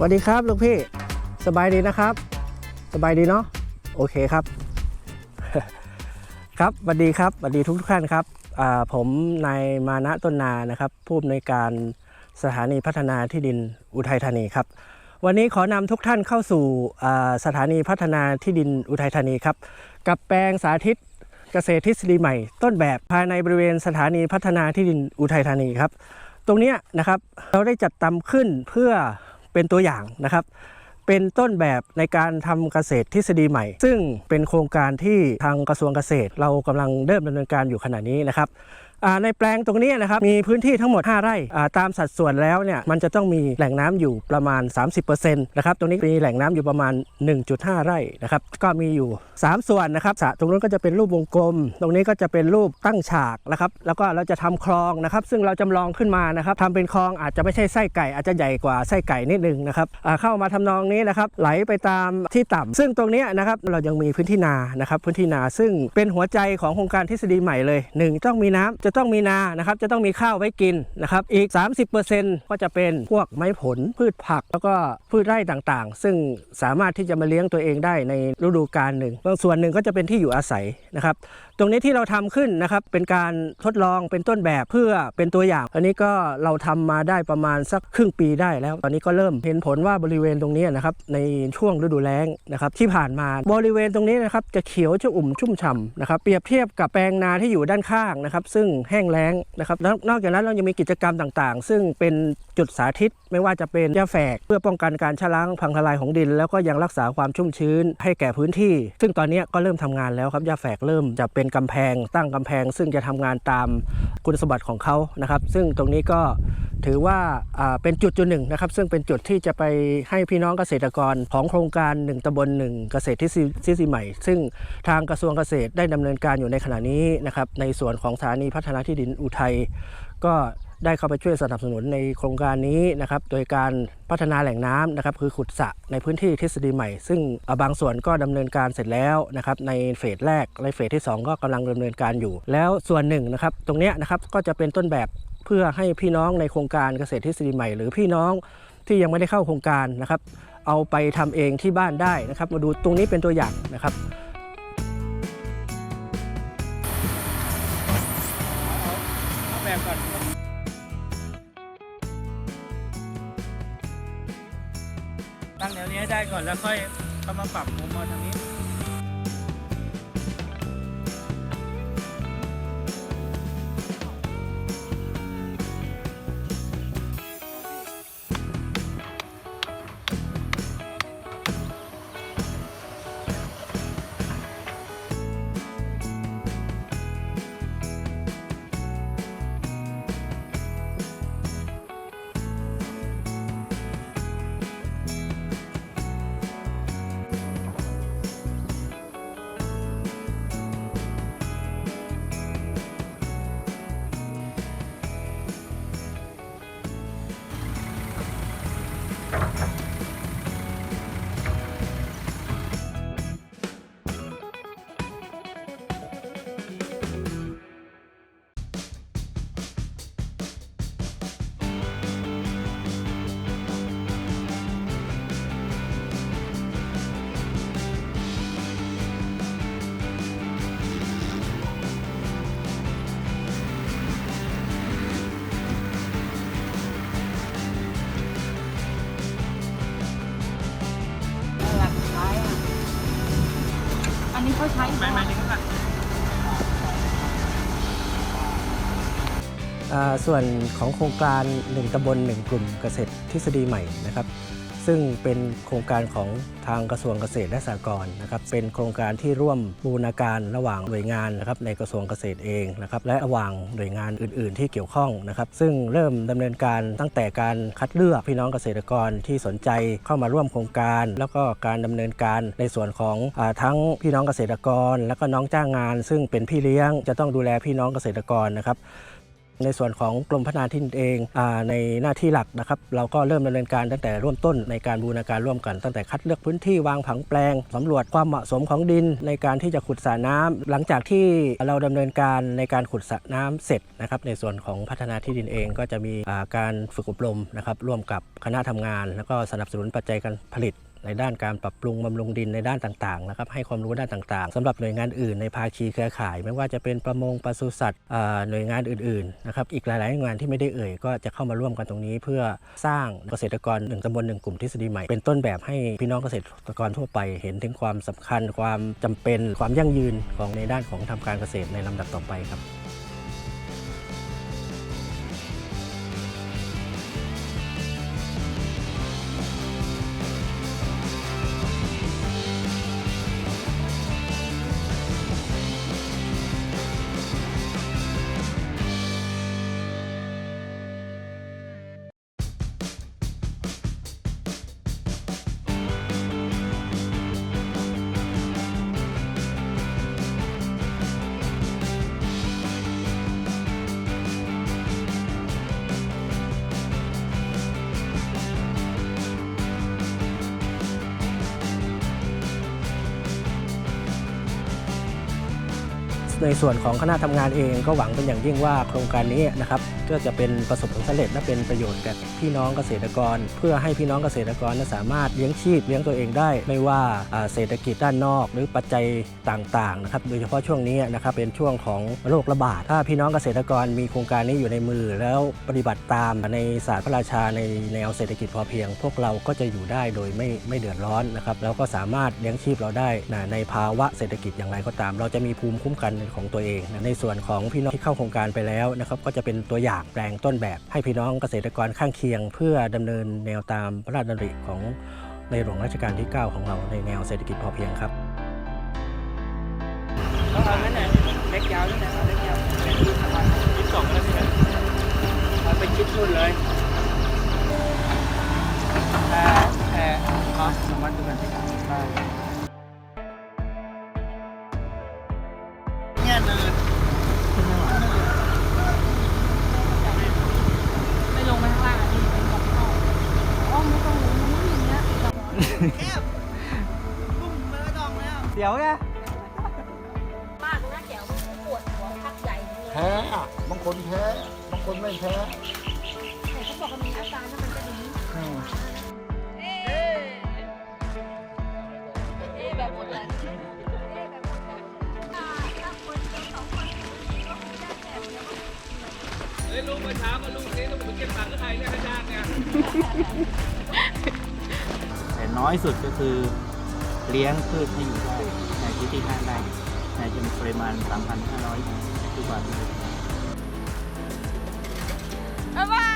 สวัสดีครับลูกพี่สบายดีนะครับ สบายดีเนาะโอเคครับ ครับสวัสดีครับสวัสดีทุกทุกท่านครับผมนายมานะต้นนานะครับ ผู้อำนวยการสถานีพัฒนาที่ดินอุทัยธานีครับ วันนี้ขอนำทุกท่านเข้าสู่สถานีพัฒนาที่ดินอุทัยธานีครับ กับแปลงสาธิตเกษตรทฤษฎีใหม่ ต้นแบบภายในบริเวณสถานีพัฒนาที่ดินอุทัยธานีครับ ตรงนี้นะครับเราได้จัดทำขึ้นเพื่อ เป็นตัวอย่างนะครับ เป็นต้นแบบในการทำเกษตรทฤษฎีใหม่ ซึ่งเป็นโครงการที่ทางกระทรวงเกษตร เรากำลังเริ่มดำเนินการอยู่ขณะนี้นะครับ ในแปลงตรงนี้นะครับมีพื้นที่ทั้งหมด 5 ไร่ตามสัดส่วนแล้วเนี่ยมันจะต้องมีแหล่งน้ำอยู่ประมาณ 30%นะครับตรงนี้มีแหล่งน้ำอยู่ประมาณ 1.5 ไร่นะครับก็มีอยู่ 3 ส่วนนะครับสระตรงนู้นก็จะเป็นรูปวงกลม ตรงนี้ก็จะเป็นรูปตั้งฉากนะครับแล้วก็เราจะทำคลองนะครับซึ่งเราจำลองขึ้นมานะครับทำเป็นคลองอาจจะไม่ใช่ไส้ไก่อาจจะใหญ่กว่าไส้ไก่นิดนึงนะครับเข้ามาทำนองนี้นะครับไหลไปตามที่ต่ำซึ่งตรงนี้นะครับเรายังมีพื้นที่นานะครับพื้นที่นาซึ่งเป็นหัวใจของโครงการทฤษฎีใหม่เลยหนึ่งต้องมีน้ำจะต้องมีนานะครับจะต้องมีข้าวไว้กินนะครับอีก 30%ก็จะเป็นพวกไม้ผลพืชผัก แล้วก็พืชไร่ต่างๆ ซึ่งสามารถที่จะมาเลี้ยงตัวเองได้ในฤดูกาลหนึ่งบางส่วนหนึ่งก็จะเป็นที่อยู่อาศัยนะครับตรงนี้ที่เราทำขึ้นนะครับเป็นการทดลองเป็นต้นแบบเพื่อเป็นตัวอย่าง อันนี้ก็เราทำมาได้ประมาณสักครึ่งปีได้แล้ว ตอนนี้ก็เริ่มเห็นผลว่าบริเวณตรงนี้นะครับในช่วงฤดูแล้งนะครับที่ผ่านมาบริเวณตรงนี้นะครับจะเขียวจะอุ่มชุ่มฉ่ำนะครับเปรียบเทียบกับแปลงนาที่อยู่ด้านข้างนะครับ ซึ่งแห้งแล้งนะครับแล้วนอกจากนั้นเรายังมีกิจกรรมต่างๆ ซึ่งเป็น จุดสาธิต ไม่ว่าจะเป็นหญ้าแฝก เพื่อป้องกันการชะล้างพังทลายของดิน แล้วก็ยังรักษาความชุ่มชื้นให้แก่พื้นที่ ซึ่งตอนนี้ก็เริ่มทำงานแล้วครับหญ้าแฝกเริ่มจะเป็นกำแพง ตั้งกำแพง ซึ่งจะทำงานตามคุณสมบัติของเขานะครับ ซึ่งตรงนี้ก็ถือว่าเป็นจุดจุดหนึ่งนะครับ ซึ่งเป็นจุดที่จะไปให้พี่น้องเกษตรกรของโครงการ 1ตำบล1เกษตรทฤษฎีทฤษฎีใหม่ ซึ่งทางกระทรวงเกษตรได้ดำเนินการอยู่ในขณะนี้นะครับในส่วนของสถานีพัฒนาที่ดินอุทัยก็ ได้เข้าไปช่วยสนับสนุนในโครงการนี้นะครับโดยการพัฒนาแหล่งน้ำนะครับคือขุดสระในพื้นที่ทฤษฎีใหม่ ซึ่งบางส่วนก็ดำเนินการเสร็จแล้วนะครับในเฟสแรกในเฟสที่ 2 ก็กำลังดำเนินการอยู่ แล้วส่วนหนึ่งนะครับตรงนี้นะครับก็จะเป็นต้นแบบเพื่อให้พี่น้องในโครงการเกษตรทฤษฎีใหม่ หรือพี่น้องที่ยังไม่ได้เข้าโครงการนะครับเอาไปทำเองที่บ้านได้นะครับมาดูตรงนี้เป็นตัวอย่างนะครับแบบก่อน ได้ก่อนแล้วค่อยเข้ามาปรับมุมมาทางนี้ ส่วนของโครงการ 1ตำบล1 กลุ่มเกษตรทฤษฎีใหม่นะครับ ซึ่งเป็นโครงการของทางกระทรวงเกษตรและสหกรณ์นะครับ เป็นโครงการที่ร่วมบูรณาการระหว่างหน่วยงานนะครับในกระทรวงเกษตรเองนะครับและระหว่างหน่วยงานอื่น ๆ ที่เกี่ยวข้องนะครับ ซึ่งเริ่มดำเนินการตั้งแต่การคัดเลือกพี่น้องเกษตรกรที่สนใจเข้ามาร่วมโครงการ แล้วก็การดำเนินการในส่วนของอทั้งพี่น้องเกษตรกร แล้วก็น้องจ้างงาน ซึ่งเป็นพี่เลี้ยงจะต้องดูแลพี่น้องเกษตรกรนะครับ ในส่วนของกรมพัฒนาที่ดินเองอในหน้าที่หลักนะครับ เราก็เริ่มดำเนินการตั้งแต่ริ่มต้นในการบูรณาการร่วมกัน ตั้งแต่คัดเลือกพื้นที่วางผังแปลงสำรวจความเหมาะสมของดิน ในการที่จะขุดสระน้ำหลังจากที่เราดำเนินการในการขุดสระน้ำเสร็จนะครับ ในส่วนของพัฒนาที่ดินเองก็จะมีการฝึกอบรมนะครับร่วมกับคณะทำงาน แล้วก็สนับสนุนปัจจัยการผลิต ในด้านการปรับปรุงบำรุงดินในด้านต่างๆนะครับให้ความรู้ด้านต่างๆสำหรับหน่วยงานอื่นในภาคีเครือข่าย ไม่ว่าจะเป็นประมงปศุสัตว์อ่าหน่วยงานอื่นๆนะครับอีกหลายๆหน่วยงานที่ไม่ได้เอ่ยก็จะเข้ามาร่วมกันตรงนี้ เพื่อสร้างเกษตรกรหนึ่งตำบลหนึ่งกลุ่มทฤษฎีใหม่ เป็นต้นแบบให้พี่น้องเกษตรกรทั่วไปเห็นถึงความสำคัญ ความจำเป็น ความยั่งยืนของในด้านของทำการเกษตรในลำดับต่อไปครับ ในส่วนของคณะทำงานเองก็หวังเป็นอย่างยิ่งว่าโครงการนี้นะครับก็จะเป็นประสบผลสำเร็จและเป็นประโยชน์แก่พี่น้องเกษตรกร เพื่อให้พี่น้องเกษตรกรนั้นสามารถเลี้ยงชีพเลี้ยงตัวเองได้ ไม่ว่าเศรษฐกิจด้านนอก หรือปัจจัยต่างๆนะครับโดยเฉพาะช่วงนี้นะครับเป็นช่วงของโรคระบาดถ้าพี่น้องเกษตรกรมีโครงการนี้อยู่ในมือ แล้วปฏิบัติตามในศาสตร์พระราชาในแนวเศรษฐกิจพอเพียง พวกเราก็จะอยู่ได้โดยไม่ไม่เดือดร้อนนะครับแล้วก็สามารถเลี้ยงชีพเราได้ในภาวะเศรษฐกิจอย่างไรก็ตาม เราจะมีภูมิคุ้มกันของตัวเอง ในส่วนของพี่น้องที่เข้าโครงการไปแล้วนะครับก็จะเป็นตัวอย่างแปลงต้นแบบให้พี่น้องเกษตรกรข้างเคียง เพื่อดำเนินแนวตามพระราชดำริของในหลวงรัชกาลที่ 9 ของเราในแนวเศรษฐกิจพอเพียงครับต้องเอานั่นแหละเล็กยาวนี่นะเอาเล็กยาวเป็นยี่สิบวันยี่สิบสองแล้วใช่ไหมเอาไปคิดนู่นเลยแต่แต่ขอสมัครดูกันที่ได้เเดี๋ยวไงป้าตรงนั้นแจ๋วปวดหัวพักใหญ่เลยแพ้อะบางคนแพ้บางคนไม่แพ้แต่เขาบอกว่ามีอาการถ้ามันจะดีเอ๊ะเอ๊ะแบบหมดเลยเอ๊ะแบบหมดเลยอ่าถ้าคนเดียวสองคนก็คงได้แบบเดียวเฮ้ยลุงมาเช้ามาลุงนี้ลุงไปเก็บตังค์กับใครเนี่ยข้าจ้างเนี่ยแต่ น้อยสุดก็คือเลี้ยงพืชให้อยู่ได้ในพื้นที่ห้าไร่ในจำนวนปริมาณ 3,500ลูกบาศก์เมตร บ๊ายบาย